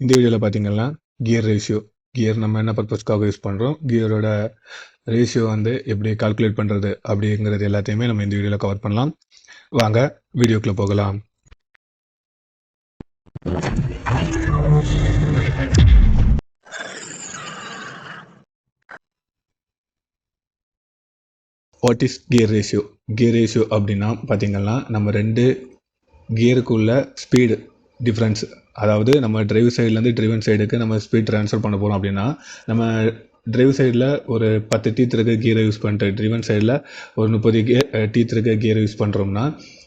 இந்த வீடியோவில் பார்த்தீங்கன்னா கியர் ரேஷியோ கியர் நம்ம என்ன பர்பஸ்க்காக யூஸ் பண்ணுறோம் கியரோட ரேஷியோ வந்து எப்படி கால்குலேட் பண்ணுறது அப்படிங்கிறது எல்லாத்தையுமே நம்ம இந்த வீடியோவில் கவர் பண்ணலாம். வாங்க வீடியோக்குள்ளே போகலாம். What is gear ratio gear ratio அப்படின்னா பார்த்தீங்கன்னா நம்ம ரெண்டு கியருக்குள்ள ஸ்பீடு டிஃப்ரென்ஸ் அதாவது நம்ம டிரைவ் சைட்லேருந்து ட்ரிவன் சைடுக்கு நம்ம ஸ்பீட் ட்ரான்ஸ்ஃபர் பண்ண போகிறோம் அப்படின்னா நம்ம டிரைவ் சைடில் ஒரு பத்து டீத் இருக்க கியரை யூஸ் பண்ணிட்டு ட்ரிவன் சைடில் ஒரு முப்பது கே டீத் இருக்க கியரை யூஸ் பண்ணுறோம்னா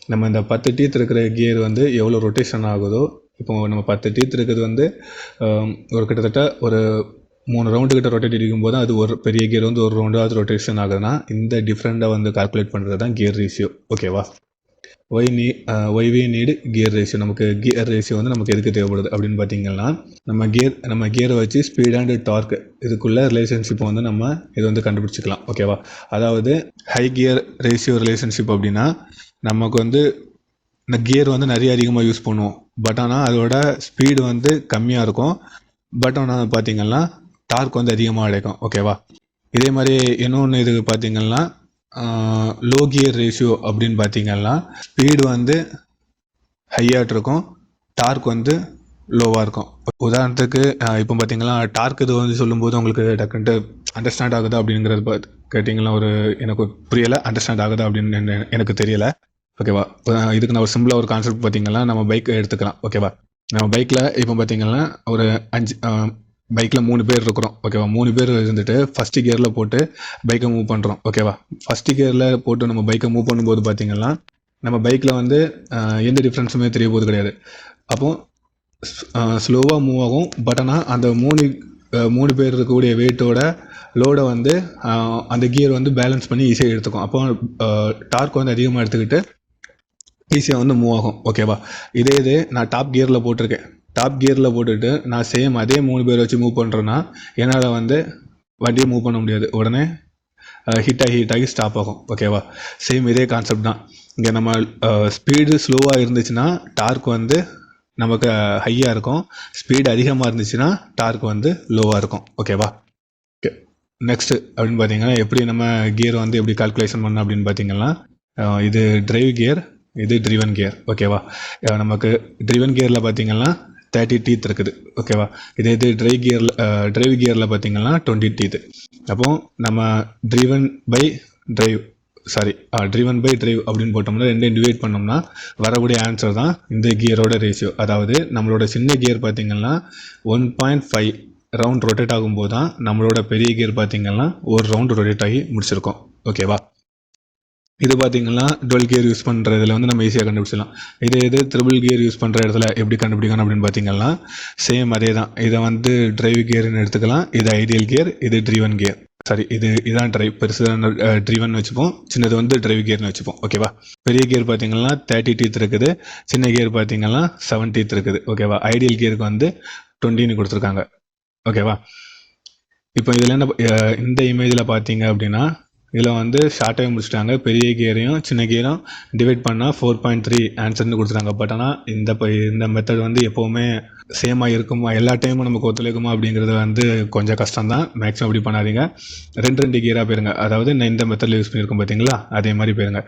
நம்ம இந்த பத்து டீத் இருக்கிற கியர் வந்து எவ்வளோ ரொட்டேஷன் ஆகுதோ இப்போ நம்ம பத்து டீத் இருக்கிறது வந்து ஒரு கிட்டத்தட்ட ஒரு மூணு ரவுண்டு கிட்ட ரொட்டேட் இருக்கும்போது அது ஒரு பெரிய கியர் வந்து ஒரு ரவுண்டாவது ரொட்டேஷன் ஆகுதுன்னா இந்த டிஃப்ரெண்ட்டாக வந்து கால்குலேட் பண்ணுறது தான் கியர் ரேஷியோ ஓகேவா why need why we need gear ratio நமக்கு கியர் ரேஷியோ வந்து நமக்கு எதுக்கு தேவைப்படுது அப்படின்னு பார்த்தீங்கன்னா நம்ம கியர் நம்ம கியரை வச்சு ஸ்பீட் அண்ட் டார்க் இதுக்குள்ள ரிலேஷன்ஷிப்பை வந்து நம்ம இது வந்து கண்டுபிடிச்சிக்கலாம். ஓகேவா அதாவது ஹை கியர் ரேஷியோ ரிலேஷன்ஷிப் அப்படின்னா நமக்கு வந்து இந்த கியர் வந்து நிறைய அதிகமாக யூஸ் பண்ணுவோம். பட் ஆனால் அதோட ஸ்பீடு வந்து கம்மியாக இருக்கும். பட் ஆனால் பார்த்தீங்கன்னா டார்க் வந்து அதிகமாக கிடைக்கும் ஓகேவா இதே மாதிரி இன்னொன்று இது பார்த்தீங்கன்னா லோ கியர் ரேஷியோ அப்படின்னு பார்த்தீங்கன்னா ஸ்பீடு வந்து ஹையாக இருக்கும் டார்க் வந்து லோவாக இருக்கும். உதாரணத்துக்கு இப்போ பார்த்தீங்கன்னா டார்க் இது வந்து சொல்லும்போது உங்களுக்கு டக்குன்ட்டு அண்டர்ஸ்டாண்ட் ஆகுதா அப்படிங்கிறது பார்த்து கேட்டிங்கன்னா ஒரு எனக்கு புரியலை அண்டர்ஸ்டாண்ட் ஆகுதா அப்படின்னு எனக்கு தெரியலை. ஓகேவா இப்போ இதுக்கு நான் ஒரு சிம்பிளாக ஒரு கான்செப்ட் பார்த்தீங்கன்னா நம்ம பைக் எடுத்துக்கலாம். ஓகேவா நம்ம பைக்கில் இப்போ பார்த்தீங்கன்னா ஒரு அஞ்சு பைக்கில் மூணு பேர் இருக்கிறோம் ஓகேவா மூணு பேர் இருந்துட்டு ஃபஸ்ட்டு கியரில் போட்டு பைக்கை மூவ் பண்ணுறோம் ஓகேவா ஃபஸ்ட்டு கியரில் போட்டு நம்ம பைக்கை மூவ் பண்ணும்போது பார்த்தீங்கன்னா நம்ம பைக்கில் வந்து எந்த டிஃப்ரென்ஸுமே தெரிய போகிறது கிடையாது. அப்போ ஸ்லோவாக மூவ் ஆகும் பட் ஆனால் அந்த மூணு மூணு பேர் இருக்கக்கூடிய வெயிட்டோட லோடை வந்து அந்த கியர் வந்து பேலன்ஸ் பண்ணி ஈஸியாக எடுத்துக்கும். அப்போ டார்க் வந்து அதிகமாக எடுத்துக்கிட்டு ஈஸியாக வந்து மூவ் ஆகும் ஓகேவா இதே இது நான் டாப் கியரில் போட்டிருக்கேன். டாப் கியரில் போட்டுட்டு நான் சேம் அதே மூணு பேர் வச்சு மூவ் பண்ணுறேன்னா என்னால் வந்து வண்டியை மூவ் பண்ண முடியாது. உடனே ஹிட் ஆகி ஹிட் ஆகி ஸ்டாப் ஆகும். ஓகேவா சேம் இதே கான்செப்ட் தான். இங்கே நம்ம ஸ்பீடு ஸ்லோவாக இருந்துச்சுன்னா டார்க் வந்து நமக்கு ஹையாக இருக்கும். ஸ்பீடு அதிகமாக இருந்துச்சுன்னா டார்க் வந்து லோவாக இருக்கும். ஓகேவா ஓகே அப்படின்னு பார்த்தீங்கன்னா எப்படி நம்ம கியர் வந்து எப்படி கால்குலேஷன் பண்ணோம் அப்படின்னு பார்த்தீங்கன்னா இது டிரைவ் கியர் இது ட்ரிவன் கியர் ஓகேவா நமக்கு ட்ரிவன் கியரில் பார்த்தீங்கன்னா தேர்ட்டி டீத் இருக்குது. ஓகேவா இதே இது ட்ரைவ் கியரில் ட்ரைவ் கியரில் பார்த்தீங்கன்னா டுவெண்ட்டி டீத் அப்போ நம்ம driven by drive sorry driven by drive அப்படின்னு போட்டோம்னா ரெண்டையும் டிவைட் பண்ணோம்னா வரக்கூடிய ஆன்சர் தான் இந்த கியரோட ரேஷியோ அதாவது நம்மளோட சின்ன கியர் பார்த்தீங்கன்னா one point five round rotate ஆகும்போது தான் நம்மளோட பெரிய கியர் பார்த்தீங்கன்னா ஒரு ரவுண்ட் ரொட்டேட் ஆகி முடிச்சிருக்கோம். ஓகேவா இது பார்த்தீங்கன்னா டுவெல் கியர் யூஸ் பண்ணுறதுல வந்து நம்ம ஈஸியாக கண்டுபிடிச்சிடலாம். இதே இது த்ரிபிள் கியர் யூஸ் பண்ணுற இடத்துல எப்படி கண்டுபிடிக்கணும் அப்படின்னு பார்த்தீங்கன்னா சேம் அதே தான் இதை வந்து டிரைவ் கியர்னு எடுத்துக்கலாம். இது ஐடியல் கியர் இது ட்ரிவன் கியர் சாரி இது இதான் டிரைவ் பெருசு ட்ரிவன் வச்சுப்போம். சின்னது வந்து டிரைவ் கியர்னு வச்சுப்போம். ஓகேவா பெரிய கியர் பார்த்தீங்கன்னா தேர்ட்டி டீத் இருக்குது. சின்ன கியர் பார்த்தீங்கன்னா செவன் டீத் இருக்குது. ஓகேவா ஐடியல் கியருக்கு வந்து டுவெண்ட்டின்னு கொடுத்துருக்காங்க. ஓகேவா இப்போ இதில் என்ன இந்த இமேஜில் பார்த்தீங்க அப்படின்னா இதில் வந்து ஷார்ட்டாகவே முடிச்சிட்டாங்க. பெரிய கியரையும் சின்ன கியரும் டிவைட் பண்ணால் ஃபோர் பாயிண்ட் த்ரீ ஆன்சர்னு கொடுத்துருக்காங்க பட் ஆனால் இந்த ப- இந்த மெத்தட் வந்து எப்போவுமே சேமாக இருக்குமா? எல்லா டைமும் நமக்கு ஒத்துழைக்குமா அப்படிங்கிறது வந்து கொஞ்சம் கஷ்டம் தான் மேக்ஸிமம் அப்படி பண்ணாதீங்க. ரெண்டு ரெண்டு கியராக போயிருங்க. அதாவது நான் இந்த மெத்தடில் யூஸ் பண்ணியிருக்கோம் பார்த்தீங்களா அதே மாதிரி போயிருங்க.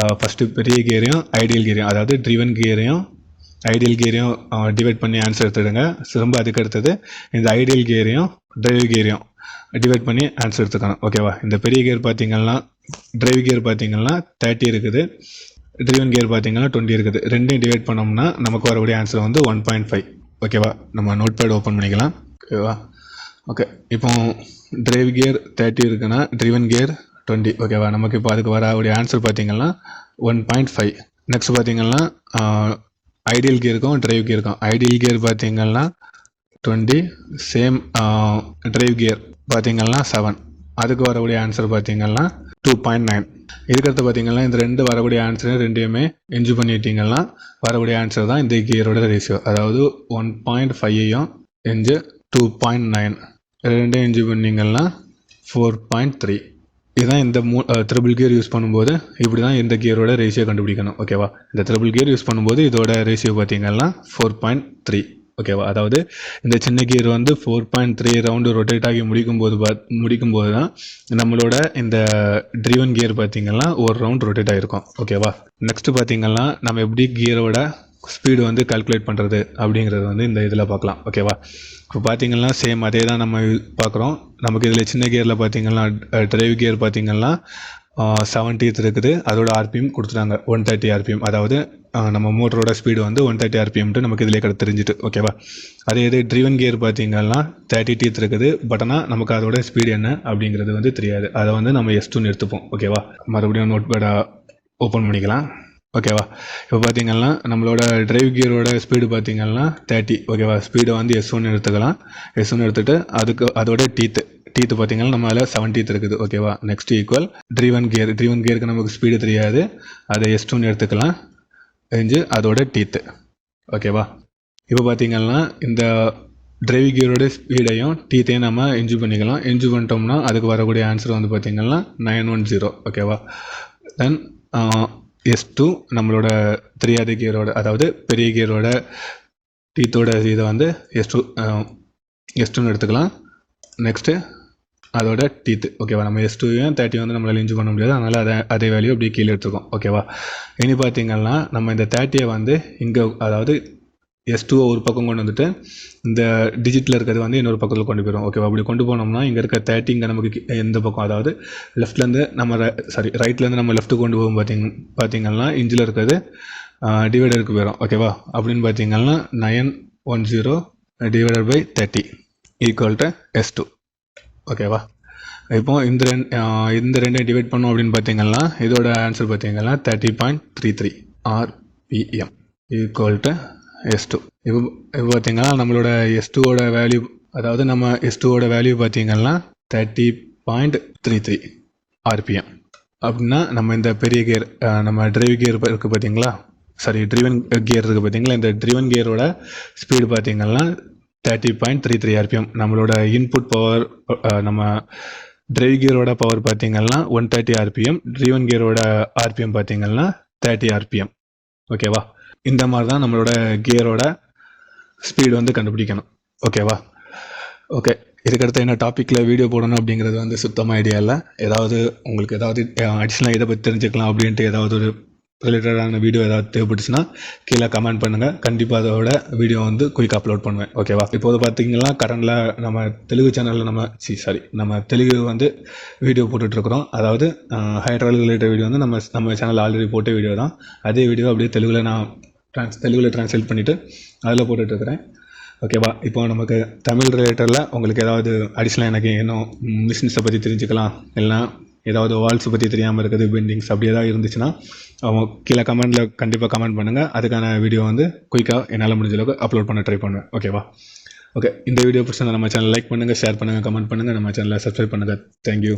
ஃபஸ்ட்டு பெரிய கியரையும் ஐடியல் கியரையும் அதாவது ட்ரிவன் கியரையும் ஐடியல் கியரையும் டிவைட் பண்ணி ஆன்சர் எடுத்துடுங்க. திரும்ப அதுக்கு அடுத்தது. இந்த ஐடியல் கியரையும் டிரைவ் கியரையும் டிவைட் பண்ணி ஆன்சர் எடுத்துக்கணும் ஓகேவா இந்த பெரிய கியர் பார்த்தீங்கன்னா டிரைவ் கியர் பார்த்தீங்கன்னா தேர்ட்டி இருக்குது. ட்ரிவன் கியர் பார்த்தீங்கன்னா டுவெண்ட்டி இருக்குது. ரெண்டையும் டிவைட் பண்ணோம்னா நமக்கு வரக்கூடிய ஆன்சர் வந்து ஒன் பாயிண்ட் ஃபைவ் ஓகேவா நம்ம நோட் பேட் ஓப்பன் பண்ணிக்கலாம் ஓகேவா ஓகே இப்போ டிரைவ் கியர் தேர்ட்டி இருக்குன்னா ட்ரிவன் கியர் டுவெண்ட்டி ஓகேவா நமக்கு இப்போ அதுக்கு வரக்கூடிய ஆன்சர் பார்த்தீங்கன்னா ஒன் பாயிண்ட் ஃபைவ் நெக்ஸ்ட் பார்த்தீங்கன்னா ஐடியல் கியருக்கும் டிரைவ் கியருக்கும் ஐடியல் கியர் பார்த்தீங்கன்னா டுவெண்ட்டி சேம் ட்ரைவ் கியர் பார்த்தீங்கன்னா செவன் அதுக்கு வரக்கூடிய ஆன்சர் பார்த்தீங்கன்னா டூ பாயிண்ட் நைன் இதுக்கடுத்து பார்த்தீங்கன்னா இந்த ரெண்டு வரக்கூடிய ஆன்சர் ரெண்டையுமே என்ஜு பண்ணிட்டீங்கன்னா வரக்கூடிய ஆன்சர் தான் இந்த கியரோட ரேஷியோ அதாவது ஒன் பாயிண்ட் ஃபைவையும் எஞ்சு டூ பாயிண்ட் நைன் ரெண்டையும் என்ஜு பண்ணிங்கன்னா ஃபோர் பாயிண்ட் த்ரீ இதுதான் இந்த மூ த்ரிபிள் கியர் யூஸ் பண்ணும்போது இப்படி தான் இந்த கியரோட ரேஷியோ கண்டுபிடிக்கணும். ஓகேவா இந்த த்ரிபிள் கியர் யூஸ் பண்ணும்போது இதோட ரேஷியோ பார்த்தீங்கன்னா ஃபோர் பாயிண்ட் த்ரீ ஓகேவா அதாவது இந்த சின்ன கியர் வந்து four point three round rotate ஆகி முடிக்கும் போது பா முடிக்கும் போது தான் நம்மளோட இந்த ட்ரிவன் கியர் பார்த்தீங்கன்னா ஒரு ரவுண்ட் ரொட்டேட் ஆகிருக்கும் ஓகேவா நெக்ஸ்ட் பார்த்தீங்கன்னா நம்ம எப்படி கியரோட ஸ்பீடு வந்து கால்குலேட் பண்ணுறது அப்படிங்கிறது வந்து இந்த இதில் பார்க்கலாம் ஓகேவா இப்போ பார்த்தீங்கன்னா சேம் அதே தான் நம்ம பார்க்குறோம் நமக்கு இதில் சின்ன கியரில் பார்த்தீங்கன்னா டிரைவ் கியர் பார்த்தீங்கன்னா செவன்டீத் இருக்குது. அதோட ஆர்பிஎம் கொடுத்துட்டாங்க. ஒன் தேர்ட்டி ஆர்பிஎம் அதாவது நம்ம மோட்டரோட ஸ்பீடு வந்து ஒன் தேர்ட்டி ஆர்பிஎம்ட்டு நமக்கு இதிலே கிட்ட தெரிஞ்சுட்டு ஓகேவா அதே இது ட்ரிவன் கியர் பார்த்தீங்கன்னா தேர்ட்டி டீத் இருக்குது. பட் ஆனால் நமக்கு அதோட ஸ்பீடு என்ன அப்படிங்கிறது வந்து தெரியாது. அதை வந்து நம்ம எஸ் டூன்னு எடுத்துப்போம் ஓகேவா மறுபடியும் நோட் பேடை ஓப்பன் பண்ணிக்கலாம் ஓகேவா இப்போ பார்த்தீங்கன்னா நம்மளோட டிரைவ் கியரோட ஸ்பீடு பார்த்தீங்கன்னா தேர்ட்டி ஓகேவா ஸ்பீடை வந்து எஸ் ஒன்று எடுத்துக்கலாம். எஸ் ஒன்று எடுத்துகிட்டு அதுக்கு அதோட டீத்து டீத்து பார்த்தீங்கன்னா நம்ம அதில் செவன் டீத் இருக்குது. ஓகேவா next equal driven gear driven கியருக்கு நமக்கு ஸ்பீடு தெரியாது. அதை எஸ்டூன்னு எடுத்துக்கலாம். தெரிஞ்சு அதோட டீத்து ஓகேவா இப்போ பார்த்தீங்கன்னா இந்த டிரைவ் கியரோட ஸ்பீடையும் டீத்தையும் நம்ம என்ஜு பண்ணிக்கலாம். என்ஜு பண்ணிட்டோம்னா அதுக்கு வரக்கூடிய ஆன்சர் வந்து பார்த்தீங்கன்னா நைன் ஒன் ஜீரோ ஓகேவா தென் எஸ் டூ நம்மளோட தெரியாத கியரோட அதாவது பெரிய கியரோட டீத்தோட இதை வந்து எஸ் டூ எஸ் டூன்னு எடுத்துக்கலாம். நெக்ஸ்ட்டு அதோட டீத்து ஓகேவா நம்ம எஸ் டூவையும் தேர்ட்டி வந்து நம்மளால் இன்ஜு பண்ண முடியாது. அதனால் அதை அதே வேலையும் அப்படியே கீழே எடுத்துக்கோம் ஓகேவா இனி பார்த்தீங்கன்னா நம்ம இந்த தேர்ட்டியை வந்து இங்கே அதாவது எஸ் டூவை ஒரு பக்கம் கொண்டு வந்துட்டு இந்த டிஜிட்டில் இருக்கிறது வந்து இன்னொரு பக்கத்தில் கொண்டு போயிடும் ஓகேவா அப்படி கொண்டு போனோம்னா இங்கே இருக்க தேர்ட்டி இங்கே நமக்கு எந்த பக்கம் அதாவது லெஃப்ட்லேருந்து நம்ம சாரி ரைட்லேருந்து நம்ம லெஃப்ட்டு கொண்டு போகும் பார்த்தீங்க பார்த்திங்கன்னா இஞ்சில் இருக்கிறது டிவைடருக்கு போயிடும் ஓகேவா அப்படின்னு பார்த்தீங்கன்னா nine one zero divided by thirty equal to S two ஓகேவா இப்போ இந்த ரெண்டு இந்த ரெண்டையும் டிவைட் பண்ணோம் அப்படின்னு பார்த்தீங்கன்னா இதோட ஆன்சர் பார்த்தீங்கன்னா thirty point three three RPM equal to S two இப்போ இப்போ பார்த்தீங்கன்னா நம்மளோட எஸ் டூவோட வேல்யூ அதாவது நம்ம எஸ் டூவோட வேல்யூ பார்த்தீங்கன்னா thirty point three three RPM அப்படின்னா நம்ம இந்த பெரிய கியர் நம்ம டிரைவ் கியர் இருக்குது பார்த்தீங்களா? சாரி ட்ரிவன் கியர் இருக்குது பார்த்தீங்களா? இந்த ட்ரிவன் கியரோட ஸ்பீடு பார்த்தீங்கன்னா thirty point three three RPM. நம்மளோட இன்புட் பவர் நம்ம டிரைவ் கியரோட பவர் பார்த்தீங்கன்னா ஒன் தேர்ட்டி ஆர்பிஎம். ட்ரீவன் கியரோட ஆர்பிஎம் பார்த்தீங்கன்னா தேர்ட்டி ஆர்பிஎம். ஓகேவா இந்த மாதிரி தான் நம்மளோட கியரோட ஸ்பீடு வந்து கண்டுபிடிக்கணும். ஓகேவா ஓகே இதுக்கடுத்து என்ன டாப்பிக்கில் வீடியோ போடணும் அப்படிங்கிறது வந்து சுத்தமாக ஐடியா இல்லை. ஏதாவது உங்களுக்கு ஏதாவது அடிஷ்னலாக இதை பற்றி தெரிஞ்சுக்கலாம் அப்படின்ட்டு ஏதாவது ஒரு ரிலேட்டடான வீடியோ ஏதாவது தேவைப்பட்டுச்சுன்னா கீழே கமெண்ட் பண்ணுங்கள் கண்டிப்பாக அதோட வீடியோ வந்து குயிக் அப்லோட் பண்ணுவேன். ஓகேவா இப்போது பார்த்தீங்கன்னா கரண்டில் நம்ம தெலுங்கு சேனலில் நம்ம சி சாரி நம்ம தெலுங்கு வந்து வீடியோ போட்டுட்ருக்குறோம். அதாவது ஹைட்ரால் ரிலேட்டட் வீடியோ வந்து நம்ம நம்ம சேனலில் ஆல்ரெடி போட்ட வீடியோ தான். அதே வீடியோ அப்படியே தெலுங்கில் நான் ட்ரான்ஸ் தெலுங்கில் ட்ரான்ஸ்லேட் பண்ணிவிட்டு அதில் போட்டுட்ருக்கிறேன். ஓகேவா இப்போ நமக்கு தமிழ் ரிலேட்டடில் உங்களுக்கு ஏதாவது அடிஷ்னலாக எனக்கு இன்னும் பிஸ்னஸை பற்றி தெரிஞ்சுக்கலாம். இல்லைனா ஏதாவது வால்ஸை பற்றி தெரியாமல் இருக்குது பெண்டிங்ஸ் அப்படி ஏதாவது இருந்துச்சுன்னா அவங்க கீழே கமெண்ட்டில் கண்டிப்பாக கமெண்ட் பண்ணுங்கள் அதுக்கான வீடியோ வந்து குயிக்காக என்னால் முடிஞ்ச அளவுக்கு அப்லோட் பண்ண ட்ரை பண்ணுவேன். ஓகேவா ஓகே இந்த வீடியோ பிடிச்சிருந்தா நம்ம சேனல் லைக் பண்ணுங்கள் ஷேர் பண்ணுங்கள் கமெண்ட் பண்ணுங்கள் நம்ம சேனலை சப்ஸ்கிரைப் பண்ணுங்கள் தேங்க்யூ